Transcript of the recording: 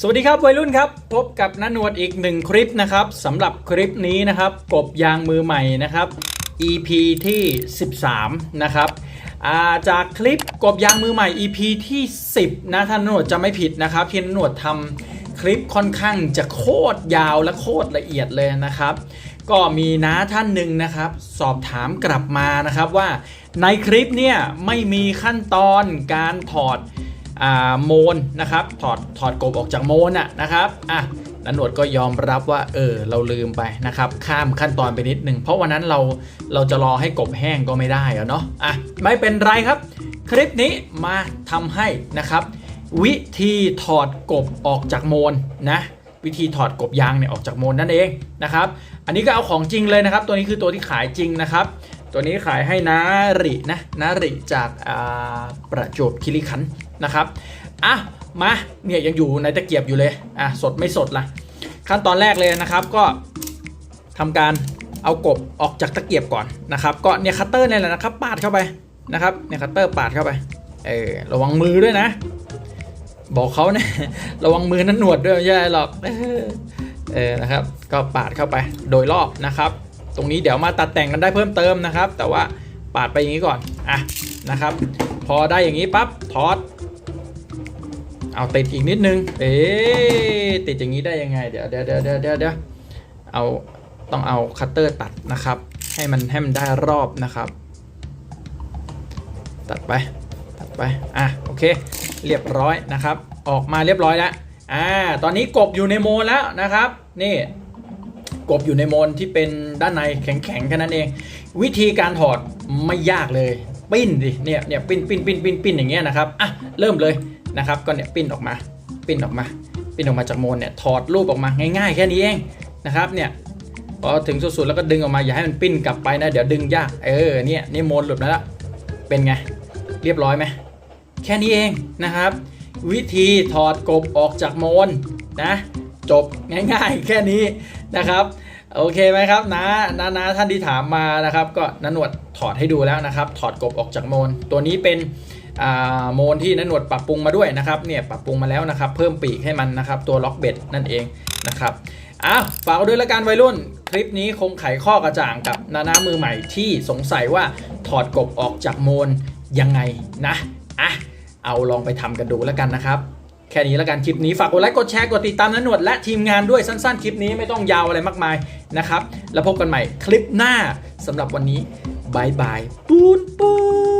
สวัสดีครับวัยรุ่นครับพบกับนันวดอีกหนึ่งคลิปนะครับสำหรับคลิปนี้นะครับ กบยางมือใหม่นะครับ EP ที่ 13 นะครับาจากคลิปกบยางมือใหม่ EP ที่ 10 นะท่านนวดจะไม่ผิดนะครับที่นนวดทำคลิปค่อนข้างจะโคตรยาวและโคตรละเอียดเลยนะครับ ก็มีน้าท่านหนึ่งนะครับ สอบถามกลับมานะครับว่าในคลิปเนี่ยไม่มีขั้นตอนการถอด โมนนะครับถอดถอดกบออกจากโมนอะนะครับอะนันหนวดก็ยอมรับว่าเออเราลืมไปนะครับข้ามขั้นตอนไปนิดนึงเพราะวันนั้นเราเราจะรอให้กบแห้งก็ไม่ได้อะเนาะอะไม่เป็นไรครับ คลิปนี้มาทำให้นะครับ วิธีถอดกบออกจากโมนนะวิธีถอดกบยางเนี่ยออกจากโมนนั่นเองนะครับ อันนี้ก็เอาของจริงเลยนะครับ ตัวนี้คือตัวที่ขายจริงนะครับ ตัวนี้ขายให้นารินะนาริจากประจวบคีรีขันนะครับอะมาเนี่ยยังอยู่ในตะเกียบอยู่เลยอะสดไม่สดล่ะขั้นตอนแรกเลยนะครับก็ทำการเอากบออกจากตะเกียบก่อนนะครับ ก็เนี่ยคัตเตอร์เนี่ยแหละนะครับ ปาดเข้าไปนะครับเนี่ยคัตเตอร์ปาดเข้าไปเออระวังมือด้วยนะ บอกเขาเนี่ยระวังมือนั้นหนวดด้วยไม่ใช่หรอกเออนะครับ ก็ปาดเข้าไปโดยรอบนะครับ ตรงนี้เดี๋ยวมาตัดแต่งกันได้เพิ่มเติมนะครับ แต่ว่าปาดไปอย่างนี้ก่อนอะนะครับ พอได้อย่างนี้ปั๊บถอดเอาติดอีกนิดนึง เอ๊ติดอย่างนี้ได้ยังไงเดี๋ยวเดี๋ยวเดี๋ยวเดี๋ยวเดี๋ยวเดี๋ยวเอาต้องเอาคัตเตอร์ตัดนะครับ ให้มันให้มันได้รอบนะครับ ตัดไปตัดไปอะโอเค เรียบร้อยนะครับ ออกมาเรียบร้อยแล้วอ่าตอนนี้กบอยู่ในโมแล้วนะครับ นี่ กบอยู่ในมนที่เป็นด้านในแข็งๆแค่นั้นเอง วิธีการถอดไม่ยากเลย ปิ้นดิเนี่ยเนี่ยปิ้นปิ้นปิ้นปิ้นปิ้นอย่างเงี้ยนะครับอะเริ่มเลยนะครับก็เนี่ยปิ้นออกมา ปิ้นออกมา ปิ้นออกมาจากโมนเนี่ยถอดรูปออกมาง่ายๆ แค่นี้เองนะครับเนี่ยพอถึงสุดๆแล้วก็ดึงออกมาอย่าให้มันปิ้นกลับไปนะเดี๋ยวดึงยากเออเนี่ยนี่โมนหลุดมาแล้วเป็นไงเรียบร้อยไหมแค่นี้เองนะครับ วิธีถอดกบออกจากโมนนะ จบง่ายๆ แค่นี้นะครับ โอเคไหมครับนะนะนะท่านที่ถามมานะครับ ก็นันหนวดถอดให้ดูแล้วนะครับ ถอดกบออกจากโมน ตัวนี้เป็นโมนที่นันหนวดปรับปรุงมาด้วยนะครับเนี่ยปรับปรุงมาแล้วนะครับ เพิ่มปีกให้มันนะครับ ตัวล็อกเบ็ดนั่นเองนะครับอ้าวฝากด้วยละกันวัยรุ่น คลิปนี้คงไขข้อกระจ่างกับนานามือใหม่ที่สงสัยว่าถอดกบออกจากโมนยังไงนะอะเอาลองไปทำกันดูแล้วกันนะครับ แค่นี้แล้วกันคลิปนี้ฝากกดไลค์กดแชร์กดติดตามนันหนวดและทีมงานด้วยสั้นๆ คลิปนี้ไม่ต้องยาวอะไรมากมายนะครับ แล้วพบกันใหม่คลิปหน้าสำหรับวันนี้บายบายปูนปูน